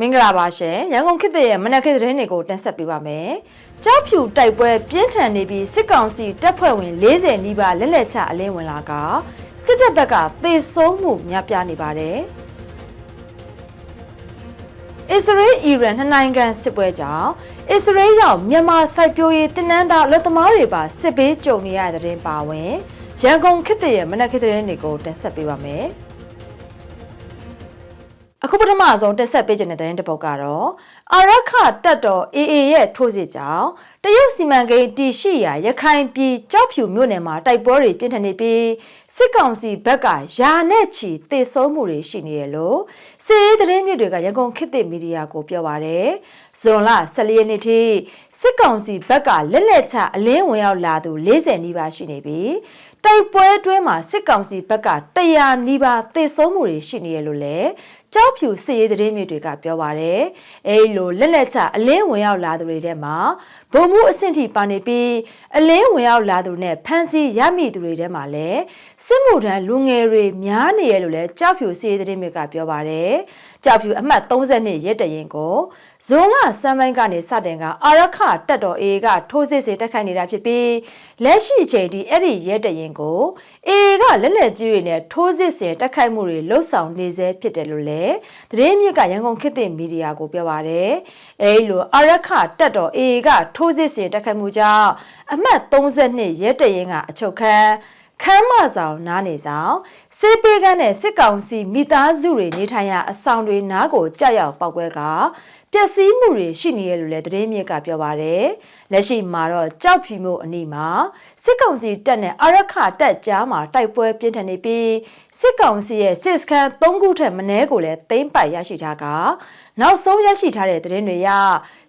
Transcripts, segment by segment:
မင်္ဂလာပါရှင်ရန်ကုန်ခေတ်သစ်ရဲ့မနက်ခင်းသတင်းတွေကိုတင်ဆက်ပေးပါမယ်။ကြောက်ဖြူတိုက်ပွဲပြင်းထန်နေပြီးစစ်ကောင်စီတပ်ဖွဲ့ဝင်40နီးပါးလက်လက်ချအလင်းဝင်လာကစစ်တပ်ဘက်ကသေဆုံးမှုများပြားနေပါတယ်။အစ္စရေးအီရန်နှစ်နိုင်ငံစစ်ပွဲကြောင့်အစ္စရေးရောက်မြန်မာစိုက်ပျိုးရေးတင်းနန်းသားလက်သမားတွေပါစစ်ဘေးကြုံနေရတဲ့သတင်းပါဝင်ရန်ကုန်ခေတ်သစ်ရဲ့မနက်ခင်းသတင်းတွေကိုတင်ဆက်ပေးပါမယ်။ အခုပထမဆုံးတက်ဆက်ပေးခြင်းတဲ့သတင်းတစ်ပုဒ်ကတော့အာရခတက်တော် AA ရဲ့ထိုးစစ်ကြောင့်တရုတ်စီမံကိန်းတည်ရှိရာရခိုင်ပြည်ကြောက်ဖြူမြို့နယ်မှာတိုက်ပွဲတွေပြင်းထန်နေပြီးစစ်ကောင်စီဘက်ကယာနဲ့ချီတေဆုံးမှုတွေရှိနေတယ်လို့စစ်ရေးသတင်းမြစ်တွေကရန်ကုန်ခေတ်သစ်မီဒီယာကိုပြောပါရယ်ဇွန်လ14ရက်နေ့ထိစစ်ကောင်စီဘက်ကလက်လက်ချအလင်းဝင်ရောက်လာသူ40နီးပါးရှိနေပြီး တိုက်ပွဲအတွင်းမှာစစ်ကောင်စီဘက်က100နီးပါးသေဆုံးမှုတွေရှိနေရလို့လည်းကြောက်ဖြူစစ်ရေးသတင်းမြစ်တွေကပြောပါရယ်အဲလိုလက်လက်ချအလင်းဝင်ရောက်လာသူတွေထဲမှာဗိုလ်မှူးအဆင့်ထိပါနေပြီးအလင်းဝင်ရောက်လာသူနဲ့ဖမ်းဆီးရမိသူတွေထဲမှာလည်းစစ်မှုထမ်းလူငယ်တွေများနေရလို့လည်းကြောက်ဖြူစစ်ရေးသတင်းမြစ်ကပြောပါရယ်ကြောက်ဖြူအမှတ်32ရဲတရင်ကို ဇွန်လစမ်းပိုင်းကနေစတင်ကအာရခတက်တော် AA ကထိုးစစ်ဆင်တက်ခိုက်နေတာဖြစ်ပြီးလက်ရှိချိန်ထိအဲ့ဒီရဲတရင်ကို AA ကလက်လက်ကြီးတွေနဲ့ထိုးစစ်ဆင်တက်ခိုက်မှုတွေလှုပ်ဆောင်နေဆဲဖြစ်တယ်လို့လည်းသတင်းမြစ်ကရန်ကုန်ခေတ်သစ်မီဒီယာကိုပြောပါရယ်အဲ့လိုအာရခတက်တော် AA ကထိုးစစ်ဆင်တက်ခိုက်မှုကြောင့်အမှတ်32ရဲတရင်ကအချုပ်ခန်းခမ်းမဆောင်နားနေဆောင်စေးပေးကန်းနဲ့စစ်ကောင်စီမိသားစုတွေနေထိုင်ရာအဆောင်တွေနားကိုကြောက်ရောက်ပောက်ကွဲက ပျက်စီးမှုတွေရှိနေရလို့လည်းသတင်းမြစ်ကပြောပါတယ်လက်ရှိမှာတော့ကြောက်ဖြူမျိုးအနီးမှာစစ်ကောင်စီတပ်နဲ့အရခတပ်ကြားမှာတိုက်ပွဲပြင်းထန်နေပြီးစစ်ကောင်စီရဲ့စစ်စခန်း၃ခုထက်မနည်းကိုလည်းသိမ်းပိုက်ရရှိထားကနောက်ဆုံးရရှိထားတဲ့သတင်းတွေအရ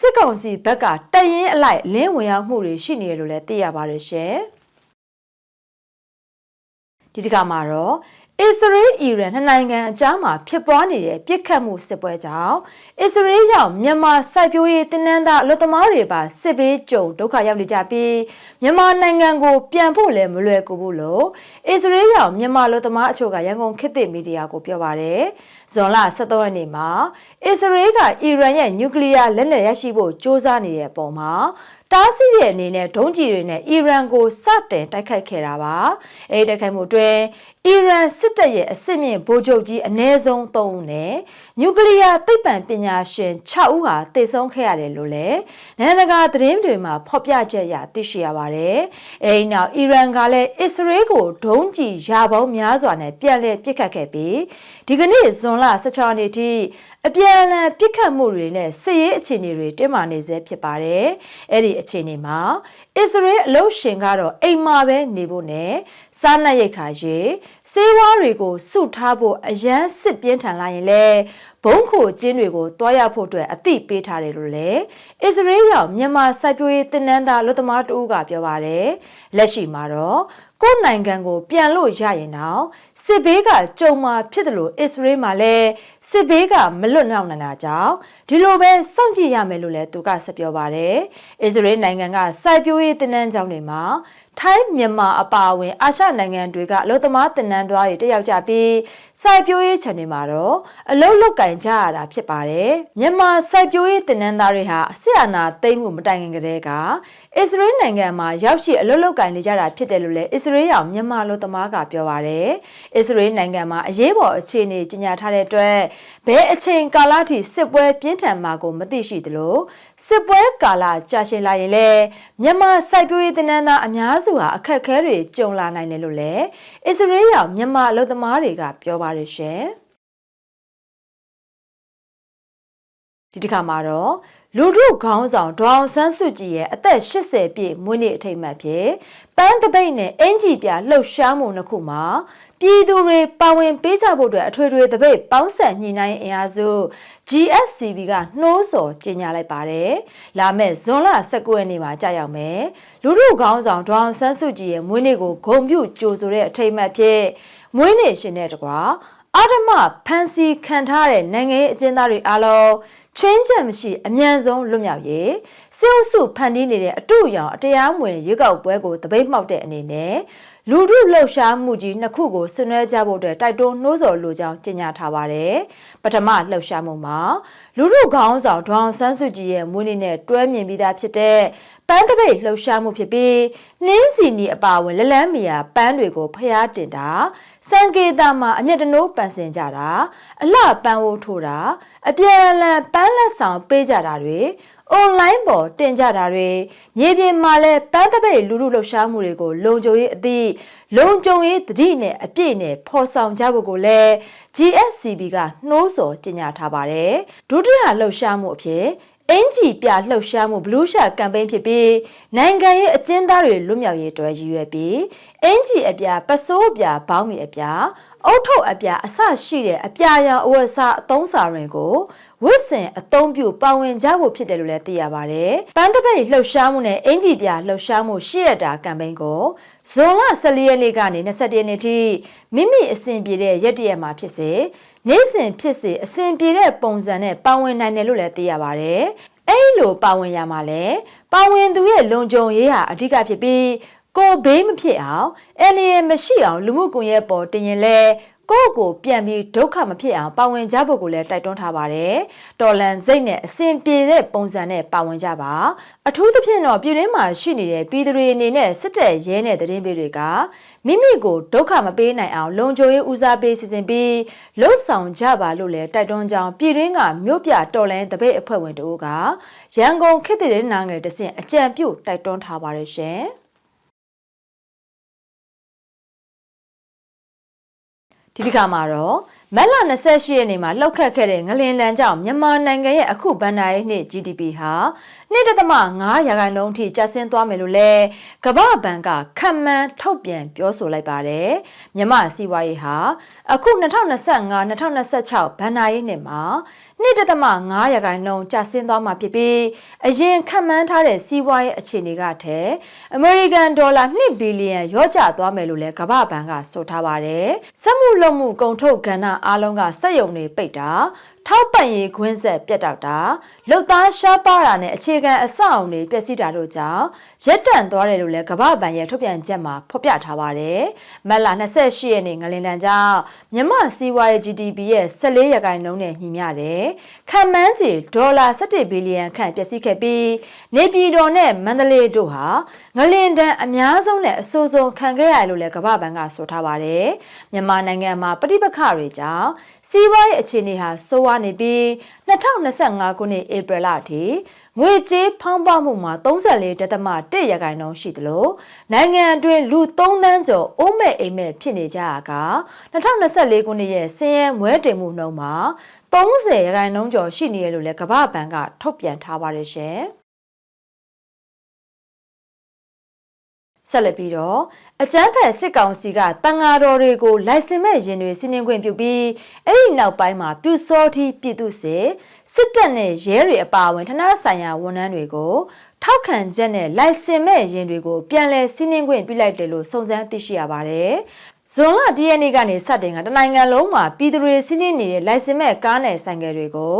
စစ်ကောင်စီဘက်ကတပ်ရင်းအလိုက်လင်းဝင်ရောက်မှုတွေရှိနေရလို့လည်းသိရပါတယ်ရှင်ဒီတစ်ခါမှာတော့ အစ္စရေးအီရန်နှစ်နိုင်ငံအကြားမှာဖြစ်ပွားနေတဲ့ပြစ်ခတ်မှုစစ်ပွဲကြောင့်အစ္စရေးရောက်မြန်မာစိုက်ပျိုးရေးတင်းနှန်းသားအလုပ်သမားတွေပါစစ်ဘေးကြုံဒုက္ခရောက်နေကြပြီးမြန်မာနိုင်ငံကိုပြန်ဖို့လည်းမလွယ်ကူဘူးလို့အစ္စရေးရောက်မြန်မာအလုပ်သမားအချို့ကရန်ကုန်ခေတ်သစ်မီဒီယာကိုပြောပါတယ်။ဇွန်လ23ရက်နေ့မှာအစ္စရေးကအီရန်ရဲ့နျူကလ িয়ার လက်နက်ရရှိဖို့စ조사နေတဲ့ပုံမှာတားဆီးတဲ့အနေနဲ့ဒုံးကျည်တွေနဲ့အီရန်ကိုစတင်တိုက်ခိုက်ခဲ့တာပါ။အဲဒီတိုက်ခိုက်မှုအတွင်း အီရန်စစ်တပ်ရဲ့အစစ်မြင့်ဗိုလ်ချုပ်ကြီးအ ਨੇ ဆုံး3ဦးနဲ့နျူကလ িয়ার သိပ္ပံပညာရှင်6ဦးဟာသေဆုံးခဲ့ရတယ်လို့လည်းနိုင်ငံတကာသတင်းတွေမှာဖော်ပြချက်အရသိရှိရပါတယ်။အဲဒီနောက်အီရန်ကလည်းအစ္စရေးကိုဒုံးကျည်ရာပေါင်းများစွာနဲ့ပြန်လည်ပစ်ခတ်ခဲ့ပြီးဒီကနေ့ဇွန်လ16ရက်နေ့ထိအပြန်အလှန်ပြစ်ခတ်မှုတွေနဲ့စစ်ရေးအခြေအနေတွေတင်းမာနေဆဲဖြစ်ပါတယ်။အဲ့ဒီအခြေအနေမှာအစ္စရေးအလုရှင်ကတော့အိမ်မှာပဲနေဖို့နဲ့စားနပ်ရိက္ခာရေး စေဝါတွေကိုစုထားဖို့အရန်စစ်ပြင်းထန်လာရင်လည်းဘုံခိုကျင်းတွေကိုတွားရဖို့အတွက်အသိပေးထားတယ်လို့လည်းအစ္စရေးရောက်မြန်မာစိုက်ပျိုးရေးတင်နန်းသားလူသမားတူကပြောပါတယ်။လက်ရှိမှာတော့ကိုယ်နိုင်ငံကိုပြန်လို့ရရင်တော့ စစ်ဘေးကကြုံမှာဖြစ်တယ်လို့အစ္စရေးမှာလည်းစစ်ဘေးကမလွတ်မြောက်နိုင်တာကြောင့်ဒီလိုပဲစောင့်ကြည့်ရမယ်လို့လည်းသူကဆက်ပြောပါတယ်။အစ္စရေးနိုင်ငံကစိုက်ပျိုးရေးတင်နန်းကျောင်းတွေမှာထိုင်းမြန်မာအပါအဝင်အာရှနိုင်ငံတွေကအလုသမားတင်နန်းသွားတွေတက်ရောက်ကြပြီးစိုက်ပျိုးရေးခြံတွေမှာတော့အလုလုတ်ကင်ကြရတာဖြစ်ပါတယ်မြန်မာစိုက်ပျိုးရေးတင်နန်းသားတွေဟာအစစ်အာဏာသိမ်းမှုမတိုင်ခင်ကတည်းကအစ္စရေးနိုင်ငံမှာရောက်ရှိအလုလုတ်ကင်နေကြတာဖြစ်တယ်လို့လည်းအစ္စရေးရောက်မြန်မာအလုသမားကပြောပါတယ်အစ္စရေးနိုင်ငံမှာအရေးပေါ်အခြေအနေကြီးညာထားတဲ့အတွက်ဘယ်အချိန်ကာလထိစစ်ပွဲပြင်းထန်မှာကိုမသိရှိသလိုစစ်ပွဲကာလကြာရှည်လာရင်လည်းမြန်မာစိုက်ပျိုးရေးတင်နန်းသားအများစုဟာအခက်အခဲတွေကြုံလာနိုင်တယ်လို့လည်းအစ္စရေးရောက်မြန်မာအလုပ်သမားတွေကပြောပါတယ်ရှင်ဒီတစ်ခါမှာတော့ လူထုခေါင်းဆောင်ဒေါအောင်ဆန်းစုကြည်ရဲ့အသက်80ပြည့်မွေးနေ့အထိမ်းအမှတ်ဖြစ်ပန်းတပိတ်နဲ့အင်ဂျီပြလှုပ်ရှားမှုနှစ်ခုမှာပြည်သူတွေပါဝင်ပေးကြဖို့အတွက်အထွေထွေတပိတ်ပေါင်းဆက်ညှိနှိုင်းအင်အားစု GSCB ကနှိုးဆော်ကြေညာလိုက်ပါတယ်။လာမယ့်ဇွန်လ19ရက်နေ့မှာကြာရောက်မယ်။လူထုခေါင်းဆောင်ဒေါအောင်ဆန်းစုကြည်ရဲ့မွေးနေ့ကိုဂုဏ်ပြုကြိုဆိုတဲ့အထိမ်းအမှတ်ဖြစ်မွေးနေ့ရှင်တဲ့တကွာအာဓမဖန်စီခံထားတဲ့နိုင်ငံရေးအကျဉ်းသားတွေအားလုံး ချင်းချက်မရှိအမြန်ဆုံးလွတ်မြောက်ရေးစစ်အုပ်စုဖန်တီးနေတဲ့အတူရောင်အတရားမဝင်ရွေးကောက်ပွဲကိုတပိတ်မှောက်တဲ့အနေနဲ့လူထုလှုပ်ရှားမှုကြီးနှစ်ခုကိုဆွေးနွေးကြဖို့အတွက်တိုက်တွန်းနှိုးဆော်လိုကြောင်းကြေညာထားပါတယ်။ပထမလှုပ်ရှားမှုမှာလူထုခေါင်းဆောင်ဒေါအောင်ဆန်းစုကြည်ရဲ့မွေးနေ့နဲ့တွဲမြင်ပြီးသားဖြစ်တဲ့ပန်းတပိတ်လှုပ်ရှားမှုဖြစ်ပြီးနှင်းစီနီအပါအဝင်လလန်းမီယာပန်းတွေကိုဖျားတင်တာ စံကေတာမှာအမျက်တနိုးပန်ဆင်ကြတာအလှပန်းဝိုးထိုးတာအပြန်အလှန်ပန်းလက်ဆောင်ပေးကြတာတွေအွန်လိုင်းပေါ်တင်ကြတာတွေမြေပြင်မှာလည်းပန်းတပိတ်လူလူလှုပ်ရှားမှုတွေကိုလုံခြုံရေးအသည့်လုံခြုံရေးတတိနဲ့အပြည့်နဲ့ဖော်ဆောင်ကြဖို့ကိုလည်း GSCB ကနှိုးဆော်ကြေညာထားပါတယ်ဒုတိယလှုပ်ရှားမှုအဖြစ် အင်ဂျီပြလှုပ်ရှားမှုဘလူးရှာကမ်ပိန်းဖြစ်ပြီးနိုင်ငံရေးအကျဉ်းသားတွေလွတ်မြောက်ရေးအတွက်ရည်ရွယ်ပြီးအင်ဂျီအပြပစိုးအပြဘောင်းမီအပြအုတ်ထုတ်အပြအစရှိတဲ့အပြရောင်အဝတ်စားအသုံးစာတွေကိုဝစ်စင်အသုံးပြုပါဝင်ကြဖို့ဖြစ်တယ်လို့လည်းသိရပါတယ်။ပန်းတပိတ်လှုပ်ရှားမှုနဲ့အင်ဂျီပြလှုပ်ရှားမှုရှစ်ရတာကမ်ပိန်းကိုဇွန်လ14ရက်နေ့ကနေ21ရက်နေ့ထိမိမိအစဉ်ပြေတဲ့ရက်တရက်မှာဖြစ်စေ နေ့စဉ်ဖြစ်စေအစဉ်ပြေတဲ့ပုံစံနဲ့ပါဝင်နိုင်တယ်လို့လည်းသိရပါတယ်။အဲ့လိုပါဝင်ရမှာလဲပါဝင်သူရဲ့လုံခြုံရေးဟာအဓိကဖြစ်ပြီးကိုဘေးမဖြစ်အောင်အန်ရမရှိအောင်လူမှုကွန်ရက်ပေါ်တင်ရင်လဲ ကိုယ့်ကိုပြန်ပြီးဒုက္ခမဖြစ်အောင်ပါဝင်ကြဖို့ကိုလည်းတိုက်တွန်းထားပါတယ်။တော်လန်စိတ်နဲ့အစဉ်ပြေတဲ့ပုံစံနဲ့ပါဝင်ကြပါ။အထူးသဖြင့်တော့ပြည်တွင်းမှာရှိနေတဲ့ပြည်သူတွေအနေနဲ့စစ်တပ်ရဲတဲ့တရင်ပေးတွေကမိမိကိုဒုက္ခမပေးနိုင်အောင်လုံခြုံရေးဦးစားပေးစီစဉ်ပြီးလှုပ်ဆောင်ကြပါလို့လည်းတိုက်တွန်းကြောင်းပြည်တွင်းကမြို့ပြတော်လန်တပိတ်အဖွဲ့ဝင်တို့ကရန်ကုန်ခေတ်တည်းနာငယ်တဆင့်အကြံပြုတိုက်တွန်းထားပါတယ်ရှင်။ ဒီတစ်ခါမှာတော့မက်လ28ရက်နေ့မှာလှုပ်ခတ်ခဲ့တဲ့ငလင်လန်ကြောင့်မြန်မာနိုင်ငံရဲ့အခုဘဏ္ဍာရေးနှစ် GDP ဟာ2.5ရာခိုင်နှုန်းထိကျဆင်းသွားမယ်လို့လဲကမ္ဘာ့ဘဏ်ကခန့်မှန်းထုတ်ပြန်ပြောဆိုလိုက်ပါတယ်မြန်မာစီးပွားရေးဟာအခု2025-2026ဘဏ္ဍာရေးနှစ်မှာ 2.5ရာခိုင်နှုန်းကျဆင်းသွားမှာဖြစ်ပြီးအရင်ခန့်မှန်းထားတဲ့စီးပွားရေးအခြေအနေကထက်အမေရိကန်ဒေါ်လာ2ဘီလီယံရော့ကျသွားမယ်လို့လည်းကမ္ဘာ့ဘဏ်ကဆိုထားပါတယ်။စက်မှုလုပ်မှုကုန်ထုတ်ကဏ္ဍအားလုံးကစက်ရုံတွေပိတ်တာ ထောက်ပံ့ရေးခွင်းဆက်ပြတ်တောက်တာလုတ်သားရှားပါတာနဲ့အခြေခံအဆောက်အုံတွေပျက်စီးတာတို့ကြောင့်ရက်တန့်သွားတယ်လို့လည်းကမ္ဘာ့ဘဏ်ရဲ့ထုတ်ပြန်ချက်မှာဖော်ပြထားပါတယ်။မက်လာ28ရက်နေ့ငလင်တန်ကြောင့်မြန်မာစီးပွားရေး GDP ရဲ့14ရာခိုင်နှုန်းနဲ့ညီမျှတယ်။ခံမှန်းခြေဒေါ်လာ17ဘီလီယံခန့်ပျက်စီးခဲ့ပြီးနေပြည်တော်နဲ့မန္တလေးတို့ဟာငလင်တန်အများဆုံးနဲ့အဆိုးဆုံးခံခဲ့ရတယ်လို့လည်းကမ္ဘာ့ဘဏ်ကဆိုထားပါတယ်။မြန်မာနိုင်ငံမှာပဋိပက္ခတွေကြောင့်စီးပွားရေးအခြေအနေဟာဆိုးဝါးနေပြီး2025ခုနှစ်ဧပြီလအထိငွေကြေးဖောင်းပွားမှုမှာ34.1ရာခိုင်နှုန်းရှိသလိုနိုင်ငံအတွင်းလူ3သန်းကျော်အိုးမဲ့အိမ်မဲ့ဖြစ်နေကြတာက2024ခုနှစ်ရဲ့စင်းရဲမွဲတင်မှုနှုန်းမှာ30ရာခိုင်နှုန်းကျော်ရှိနေတယ်လို့လည်းကမ္ဘာ့ဘဏ်ကထုတ်ပြန်ထားပါတယ်ရှင်။ ဆက်လက်ပြီးတော့အကြမ်းဖက်စစ်ကောင်စီကတန်ဃာတော်တွေကိုလိုက်စင်မဲ့ရင်တွေစီးနှင်းခွင့်ပြုပြီးအဲ့ဒီနောက်ပိုင်းမှာပြူစောတိပြည်သူစစ်စစ်တပ်နဲ့ရဲတွေအပါအဝင်ဌာနဆိုင်ရာဝန်ထမ်းတွေကိုထောက်ခံချက်နဲ့လိုက်စင်မဲ့ရင်တွေကိုပြန်လည်စီးနှင်းခွင့်ပြုလိုက်တယ်လို့စုံစမ်းသိရှိရပါတယ် ဇွန်လ၁ရက်နေ့ကနေစတင်ကတနိုင်ငံလုံးမှာပြည်သူတွေစီးနှင်းနေတဲ့လိုင်စင်မဲ့ကားနဲ့ဆိုင်ကယ်တွေကို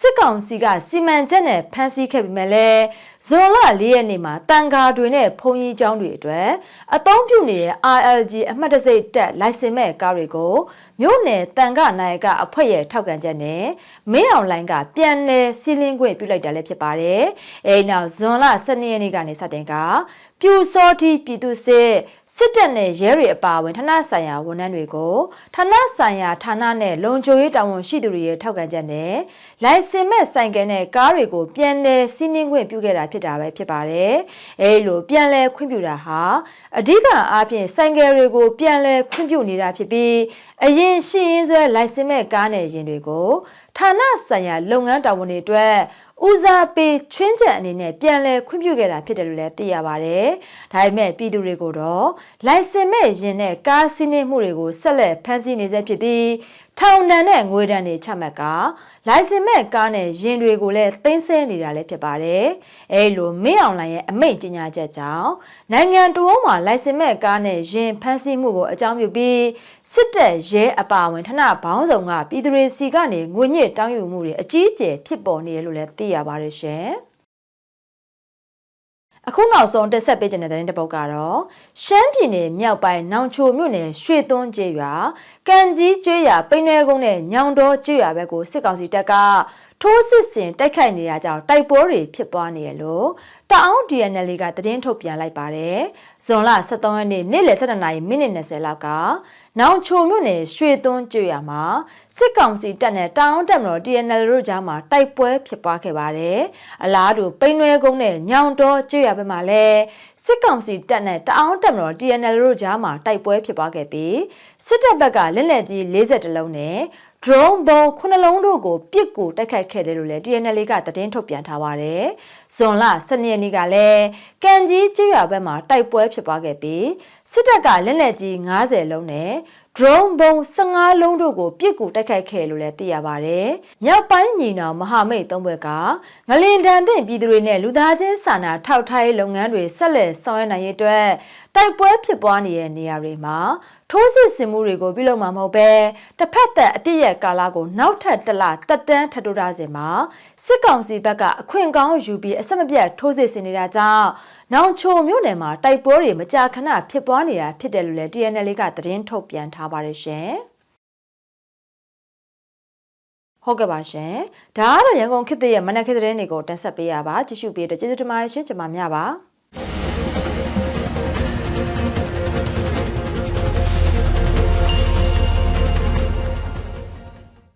စစ်ကောင်စီကစီမံချက်နဲ့ဖမ်းဆီးခဲ့ပြီးမှလည်းဇွန်လ၄ရက်နေ့မှာတန်ကားတွေနဲ့ဖုန်ကြီးကျောင်းတွေအတွက်အသုံးပြုနေတဲ့ RLG အမှတ်တစိတ်တက်လိုင်စင်မဲ့ကားတွေကိုမြို့နယ်တန်ကနိုင်ကအဖွဲ့ရဲ့ထောက်ခံချက်နဲ့မင်းအောင်လိုင်းကပြန်လည်စီးလင်းခွင့်ပြုလိုက်တာလည်းဖြစ်ပါတယ်။အဲဒီနောက်ဇွန်လ12ရက်နေ့ကနေစတင်ကပြူစောတိပြည်သူစစ်စစ်တပ်နဲ့ရဲတွေအပါအဝင်ဌာနဆိုင်ရာဝန်ထမ်းတွေကိုဌာနဆိုင်ရာဌာနနဲ့လုံခြုံရေးတာဝန်ရှိသူတွေရဲ့ထောက်ခံချက်နဲ့လိုင်စင်မဲ့ဆိုင်ကယ်နဲ့ကားတွေကိုပြန်လည်စီးနင်းခွင့်ပြုခဲ့တာဖြစ်တာပဲဖြစ်ပါတယ်။အဲလိုပြန်လည်ခွင့်ပြုတာဟာအဓိကအားဖြင့်ဆိုင်ကယ်တွေကိုပြန်လည်ခွင့်ပြုနေတာဖြစ်ပြီးအရင်ရှိရင်းဆွဲလိုင်စင်မဲ့ကားနဲ့ရင်တွေကိုဌာနဆိုင်ရာလုပ်ငန်းတာဝန်တွေအတွက်ဦးစားပေးချွင်းချက်အနေနဲ့ပြန်လည်ခွင့်ပြုခဲ့တာဖြစ်တယ်လို့လည်းသိရပါတယ်။ဒါပေမဲ့ပြည်သူတွေကိုတော့လိုင်စင်မဲ့ရင်နဲ့ကားစီးနှင်းမှုတွေကိုဆက်လက်ဖမ်းဆီးနေဆဲဖြစ်ပြီးထောင်ဒဏ်နဲ့ငွေဒဏ်တွေချမှတ်က လိုင်စင်မဲ့ကားနဲ့ရင်တွေကိုလည်းသိမ်းဆည်းနေတာလည်းဖြစ်ပါတယ်။အဲလိုမင်းအောင်လိုင်ရဲ့အမိန့်ကြေညာချက်ကြောင့်နိုင်ငံတော်မှာလိုင်စင်မဲ့ကားနဲ့ရင်ဖမ်းဆီးမှုကိုအကြောင်းပြုပြီးစစ်တပ်ရဲအပါအဝင်ဌာနဘောင်းဆောင်ကပြည်သူတွေစီကနေငွေညစ်တောင်းယူမှုတွေအကြီးအကျယ်ဖြစ်ပေါ်နေတယ်လို့လည်းသိရပါတယ်ရှင်။ အခုနောက်ဆုံးတက်ဆက်ပေးခြင်းတဲ့တဲ့တစ်ပုတ်ကတော့ရှမ်းပြည်နယ်မြောက်ပိုင်းနောင်ချိုမြို့နယ်ရွှေသွန်းကျေးရွာကံကြီးကျေးရွာပိန်းရွဲကုန်းနဲ့ညောင်တော်ကျေးရွာဘက်ကိုစစ်ကောင်စီတပ်က ထိုးစစ်ဆင်တိုက်ခိုက်နေတာကြောင့်တိုက်ပွဲတွေဖြစ်ပွားနေရလို့တအောင်း DNL ကသတင်းထုတ်ပြန်လိုက်ပါတယ်။ဇွန်လ23ရက်နေ့နေ့လယ်7:00နာရီမိနစ်20လောက်ကနောင်ချိုမြို့နယ်ရွှေသွန်းကျွော်မှာစစ်ကောင်စီတပ်နဲ့တောင်တက်မတော် TNL တို့ကြားမှာတိုက်ပွဲဖြစ်ပွားခဲ့ပါတယ်။အလားတူပိန်းနွဲကုန်းနဲ့ညောင်တော်ကျွော်ဘက်မှာလည်းစစ်ကောင်စီတပ်နဲ့တောင်တက်မတော် TNL တို့ကြားမှာတိုက်ပွဲဖြစ်ပွားခဲ့ပြီးစစ်တပ်ဘက်ကလက်နက်ကြီး40လုံးနဲ့ drone ဘုံခုနှလုံးတို့ကိုပစ်ကူတိုက်ခိုက်ခဲ့တယ်လို့လည်း TNL ကသတင်းထုတ်ပြန်ထားပါတယ်။ဇွန်လ12ရက်နေ့ကလည်းကံကြီးကျွော်ဘက်မှာတိုက်ပွဲဖြစ်ပွားခဲ့ပြီးစစ်တပ်ကလက်နက်ကြီး90လုံးနဲ့ drone ဘုံ15လုံးတို့ကိုပြစ်ကူတိုက်ခိုက်ခဲ့လို့လည်းသိရပါတယ်။မြောက်ပိုင်းညီနောင်မဟာမိတ်သုံးဘက်ကငလင်တန်တဲ့ပြည်သူတွေနဲ့လူသားချင်းစာနာထောက်ထားရေးလုပ်ငန်းတွေဆက်လက်ဆောင်ရွက်နိုင်ရေးအတွက် တိုက်ပွဲဖြစ်ပွားနေတဲ့နေရာတွေမှာထိုးစစ်ဆင်မှုတွေကိုပြုလုပ်မှာမဟုတ်ပဲတစ်ဖက်သက်အပြစ်ရဲ့ကာလကိုနောက်ထပ်တစ်လတက်တန်းထပ်တိုးထားစဉ်မှာစစ်ကောင်စီဘက်ကအခွင့်ကောင်းယူပြီးအဆက်မပြတ်ထိုးစစ်ဆင်နေတာကြောင့်နောင်ချိုမြို့နယ်မှာတိုက်ပွဲတွေမကြာခဏဖြစ်ပွားနေတာဖြစ်တယ်လို့လည်း TNL ကသတင်းထုတ်ပြန်ထားပါတယ်ရှင်။ဟုတ်ကဲ့ပါရှင်။ဒါကတော့ရန်ကုန်ခေတ်သစ်ရဲ့မနက်ခေတ်သတင်းတွေကိုတင်ဆက်ပေးရပါကြည့်ရှုပေးတဲ့ကျေးဇူးတင်ပါတယ်ရှင်ကျွန်မများပါ။